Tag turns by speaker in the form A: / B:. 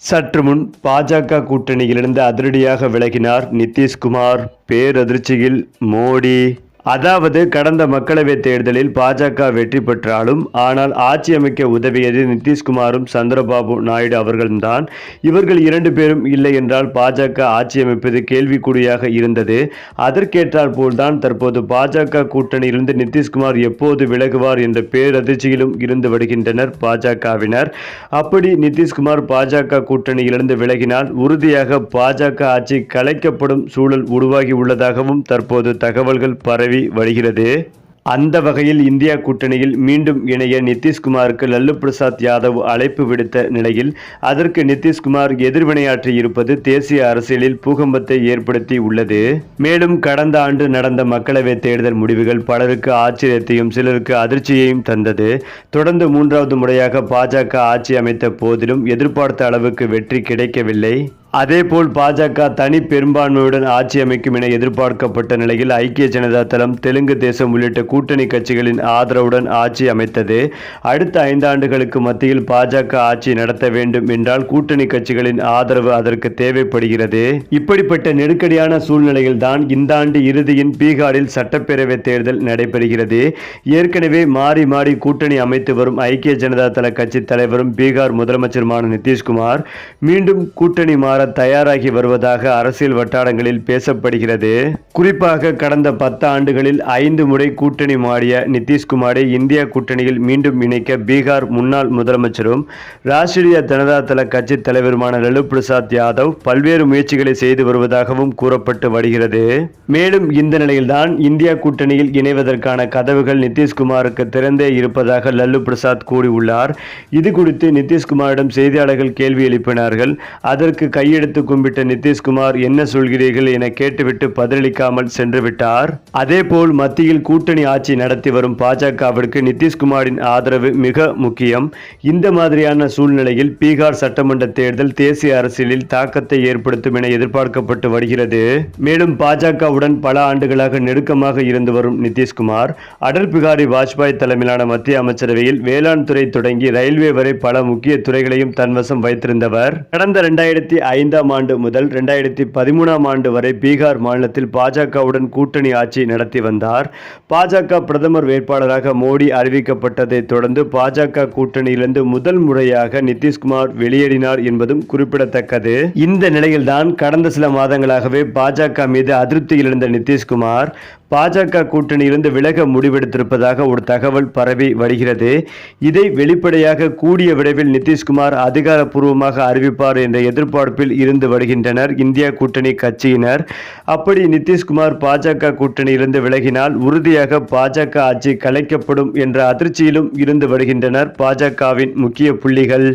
A: சற்று முன் பாஜக கூட்டணியிலிருந்து அதிரடியாக விலகினார் நிதிஷ்குமார். பேரதிர்ச்சியில் மோடி. அதாவது கடந்த மக்களவைத் தேர்தலில் பாஜக வெற்றி பெற்றாலும் ஆனால் ஆட்சி அமைக்க உதவியது நிதிஷ்குமாரும் சந்திரபாபு நாயுடு அவர்கள்தான். இவர்கள் இரண்டு பேரும் இல்லை என்றால் பாஜக ஆட்சி அமைப்பது கேள்விக்குறியாக இருந்தது. அதற்கேற்றால் போல்தான் தற்போது பாஜக கூட்டணியிலிருந்து நிதிஷ்குமார் எப்போது விலகுவார் என்ற பேரதிர்ச்சியிலும் இருந்து வருகின்றனர் பாஜகவினர். அப்படி நிதிஷ்குமார் பாஜக கூட்டணியிலிருந்து விலகினால் உறுதியாக பாஜக ஆட்சி கலைக்கப்படும் சூழல் உருவாகி உள்ளதாகவும் தற்போது தகவல்கள் பரவி வருகிறது அந்த வகையில் இந்தியா கூட்டணியில் மீண்டும் இணைய நிதிஷ்குமாருக்கு லல்லு பிரசாத் யாதவ் அழைப்பு விடுத்த நிலையில் அதற்கு நிதிஷ்குமார் எதிர்வினையாற்றி இருப்பது தேசிய அரசியலில் பூகம்பத்தை ஏற்படுத்தி உள்ளது. மேலும் கடந்த ஆண்டு நடந்த மக்களவைத் தேர்தல் முடிவுகள் பலருக்கு ஆச்சரியத்தையும் சிலருக்கு அதிர்ச்சியையும் தந்தது. தொடர்ந்து மூன்றாவது முறையாக பாஜக ஆட்சி அமைத்த போதிலும் எதிர்பார்த்த அளவுக்கு வெற்றி கிடைக்கவில்லை. அதேபோல் பாஜக தனி பெரும்பான்மையுடன் ஆட்சி அமைக்கும் என எதிர்பார்க்கப்பட்ட நிலையில் ஐக்கிய ஜனதா தளம் தெலுங்கு தேசம் உள்ளிட்ட கூட்டணி கட்சிகளின் ஆதரவுடன் ஆட்சி அமைத்தது. அடுத்த ஐந்தாண்டுகளுக்கு மத்தியில் பாஜக ஆட்சி நடத்த வேண்டும் என்றால் கூட்டணி கட்சிகளின் ஆதரவு அதற்கு தேவைப்படுகிறது. இப்படிப்பட்ட நெருக்கடியான சூழ்நிலையில் தான் இந்த ஆண்டு இறுதியின் பீகாரில் சட்டப்பேரவை தேர்தல் நடைபெறுகிறது. ஏற்கனவே மாறி மாறி கூட்டணி அமைத்து வரும் ஐக்கிய ஜனதா தள கட்சி தலைவரும் பீகார் முதலமைச்சருமான நிதிஷ்குமார் மீண்டும் கூட்டணி மாறி தயாராகி வருவதாக அரசியல் வட்டாரங்களில் பேசப்படுகிறது. குறிப்பாக கடந்த பத்து ஆண்டுகளில் ஐந்து முறை கூட்டணி மாறிய நிதிஷ்குமாரை இந்தியா கூட்டணியில் மீண்டும் இணைக்க பீகார் முன்னாள் முதலமைச்சரும் ராஷ்டிரிய ஜனதா தள கட்சி தலைவருமான லலு பிரசாத் யாதவ் பல்வேறு முயற்சிகளை செய்து வருவதாகவும் கூறப்பட்டு வருகிறது. மேலும் இந்த நிலையில்தான் இந்தியா கூட்டணியில் இணைவதற்கான கதவுகள் நிதிஷ்குமாருக்கு திறந்தே இருப்பதாக லல்லு பிரசாத் கூறியுள்ளார். இது குறித்து நிதிஷ்குமாரிடம் செய்தியாளர்கள் கேள்வி எழுப்பினார்கள். அதற்கு கை கையெடுத்து கும்பிட்ட நிதிஷ்குமார் என்ன சொல்கிறீர்கள் என கேட்டுவிட்டு பதிலளிக்காமல் சென்று விட்டார். அதேபோல் மத்தியில் கூட்டணி ஆட்சி நடத்தி வரும் பாஜகவிற்கு நிதிஷ்குமாரின் ஆதரவு மிக முக்கியம். இந்த மாதிரியான சூழ்நிலையில் பீகார் சட்டமன்ற தேர்தல் தேசிய அரசியலில் தாக்கத்தை ஏற்படுத்தும் என எதிர்பார்க்கப்பட்டு வருகிறது. மேலும் பாஜகவுடன் பல ஆண்டுகளாக நெருக்கமாக இருந்து வரும் நிதிஷ்குமார் அடல் பிகாரி வாஜ்பாய் தலைமையிலான மத்திய அமைச்சரவையில் வேளாண் துறை தொடங்கி ரயில்வே வரை பல முக்கிய துறைகளையும் தன்வசம் வைத்திருந்தவர். கடந்த இரண்டாயிரத்தி ஐந்தாம் ஆண்டு முதல் ரெண்டாயிரத்தி பதிமூணாம் ஆண்டு வரை பீகார் மாநிலத்தில் பாஜகவுடன் கூட்டணி ஆட்சி நடத்தி வந்தார். பாஜக பிரதமர் வேட்பாளராக மோடி அறிவிக்கப்பட்டதை தொடர்ந்து பாஜக கூட்டணியிலிருந்து முதல் முறையாக நிதிஷ்குமார் வெளியேறினார் என்பதும் குறிப்பிடத்தக்கது. இந்த நிலையில்தான் கடந்த சில மாதங்களாகவே பாஜக மீது அதிருப்தியில் இருந்த நிதிஷ்குமார் பாஜக கூட்டணியிலிருந்து விலக முடிவெடுத்திருப்பதாக ஒரு தகவல் பரவி வருகிறது. இதை வெளிப்படையாக கூடிய விரைவில் நிதிஷ்குமார் அதிகாரப்பூர்வமாக அறிவிப்பார் என்ற எதிர்பார்ப்பில் இருந்து வருகின்றனர் இந்தியா கூட்டணி கட்சியினர். அப்படி நிதிஷ்குமார் பாஜக கூட்டணியிலிருந்து விலகினால் உறுதியாக பாஜக ஆட்சி கலைக்கப்படும் என்ற அதிர்ச்சியிலும் இருந்து வருகின்றனர் பாஜகவின் முக்கிய புள்ளிகள்.